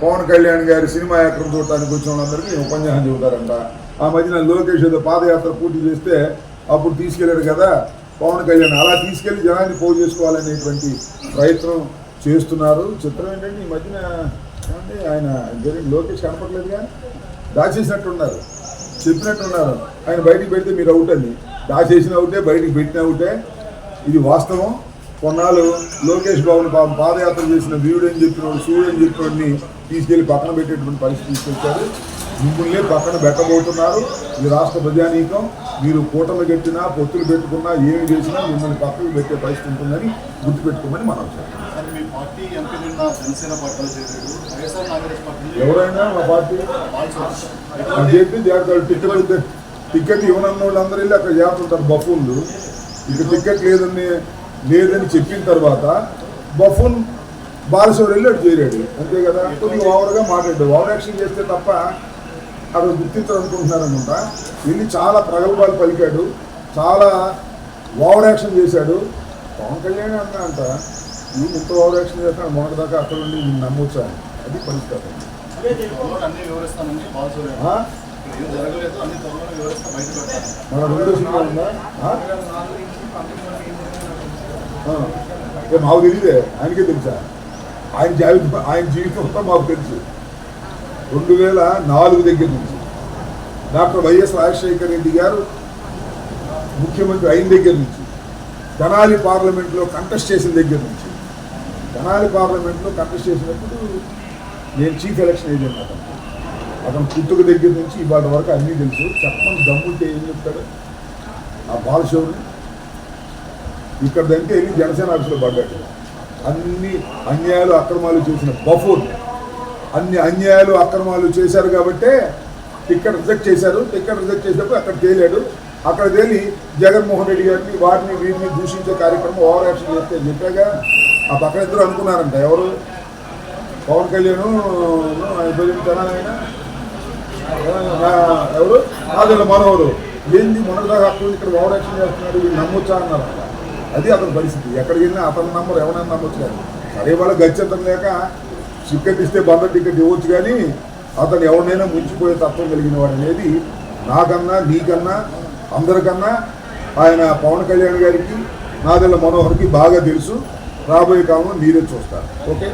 పవన్ కళ్యాణ్ గారి cinema actor చూడటానికి వచ్చిన వాళ్ళందరికీ ఉపన్యాసం చెబుతారంట. ఆ మధ్యన లోకేష్ ఏదో పాదయాత్ర పూర్తి చేస్తే అప్పుడు తీసుకెళ్ళాడు కదా పవన్ కళ్యాణ్. అలా తీసుకెళ్ళి జనాన్ని పోగు చేసుకోవాలనేటువంటి ప్రయత్నం చేస్తున్నారు. చిత్రం ఏంటంటే ఈ మధ్యన ఏమంటే ఆయన జరిగిన లోకేష్ కనపడలేదుగా దాచేసినట్టున్నారు. చెప్పినట్టున్నారు. ఆయన బయటికి పెడితే మీరు అవుట్ అని దాచేసిన అవుటే బయటికి పెట్టిన అవుటే. ఇది వాస్తవం. కొన్నాళ్ళు లోకేష్ బాబుని పాపం పాదయాత్ర చేసిన వీరుడు అని చెప్పినోడు సూర్యుడు అని చెప్పినోడిని తీసుకెళ్ళి పక్కన పెట్టేటువంటి పరిస్థితి తీసుకొచ్చారు. మిమ్మల్ని పక్కన పెట్టబోతున్నారు. ఈ రాష్ట్ర ప్రజానీకం. మీరు కూటమి కట్టినా పొత్తులు పెట్టుకున్నా ఏమి చేసినా మిమ్మల్ని పక్కకు పెట్టే పరిస్థితి ఉంటుందని గుర్తుపెట్టుకోమని మనం ఎవరైనా మా పార్టీ? అని చెప్పి టికెట్ టికెట్ ఇవ్వనన్న వాళ్ళందరూ వెళ్ళి అక్కడ చేస్తుంటారు బఫూన్లు. ఇక టికెట్ లేదని లేదని చెప్పిన తర్వాత బఫూన్ బాలశివుడు వెళ్ళి అటు చేరాడు. అంతే కదా? కొద్దిగా ఓవర్గా మాట్లాడాడు. ఓవర్ యాక్షన్ చేస్తే తప్ప అక్కడ గుర్తించాలనుకుంటున్నారు అనుకుంటా వెళ్ళి చాలా ప్రగల్భాలు పలికాడు. చాలా ఓవర్ యాక్షన్ చేశాడు. పవన్ కళ్యాణ్ అన్న అంట ఈ ఇంత ఓవర్ యాక్షన్ చేస్తాడు మొన్నటి దాకా అక్కడ ఉండి నమ్మొచ్చా. అది పరిస్థితి మన రెండో సినిమా ఉందా? మాకు తెలియదే ఆయనకే తెలుసా? ఆయన జాబితా ఆయన జీవితం అంతా మాకు తెలుసు. రెండు వేల నాలుగు దగ్గర నుంచి. డాక్టర్ వైఎస్ రాజశేఖర రెడ్డి గారు ముఖ్యమంత్రి అయిన దగ్గర నుంచి. తెనాలి పార్లమెంట్లో కంటెస్ట్ చేసిన దగ్గర నుంచి. తెనాలి పార్లమెంట్లో కంటెస్ట్ చేసినప్పుడు నేను చీఫ్ ఎలక్షన్ ఏజెంట్ అతను. అతను పుట్టుక దగ్గర నుంచి ఇవాళ వరకు అన్నీ తెలుసు. చెప్పమని దమ్ముంటే ఏం చెప్తాడు? ఆ బాలశివుని ఇక్కడ దంటే వెళ్ళి జనసేన ఆఫీసులో పడ్డాడు అన్ని అన్యాయాలు అక్రమాలు చేసిన బఫూన్. అన్ని అన్యాయాలు అక్రమాలు చేశారు కాబట్టే టిక్కెట్ రిజెక్ట్ చేశారు. టిక్కెట్ రిజెక్ట్ చేసినప్పుడు అక్కడ తేలాడు. అక్కడ తేలి జగన్మోహన్ రెడ్డి గారిని వారిని వీరిని దూషించే కార్యక్రమం ఓవర్ యాక్షన్ చేస్తే చెప్పాగా. ఆ పక్కన ఇద్దరు అనుకున్నారంట. ఎవరు? పవన్ కళ్యాణ్ ఆయన ఆయన? ఎవరు? ఆదిల మనోహరు. ఏంది? మొన్నటిదాకా అక్కడ ఇక్కడ ఓవర్ యాక్షన్ చేస్తున్నాడు వీళ్ళు నమ్మొచ్చా అన్నారు అది అతని పరిస్థితి. ఎక్కడికి వెళ్ళినా అతని నమ్మరు ఎవరైనా నమ్మొచ్చు కానీ. సరే వాళ్ళ గచ్చంతం లేక టికెట్ ఇస్తే బంద టికెట్ ఇవ్వచ్చు కానీ అతను ఎవరినైనా ముంచిపోయే తత్వం కలిగిన వాడు అనేది నాకన్నా నీకన్నా అందరికన్నా ఆయన పవన్ కళ్యాణ్ గారికి నాదెల్ల మనోహర్కి బాగా తెలుసు. రాబోయే కాలంలో మీరే చూస్తారు. ఓకే?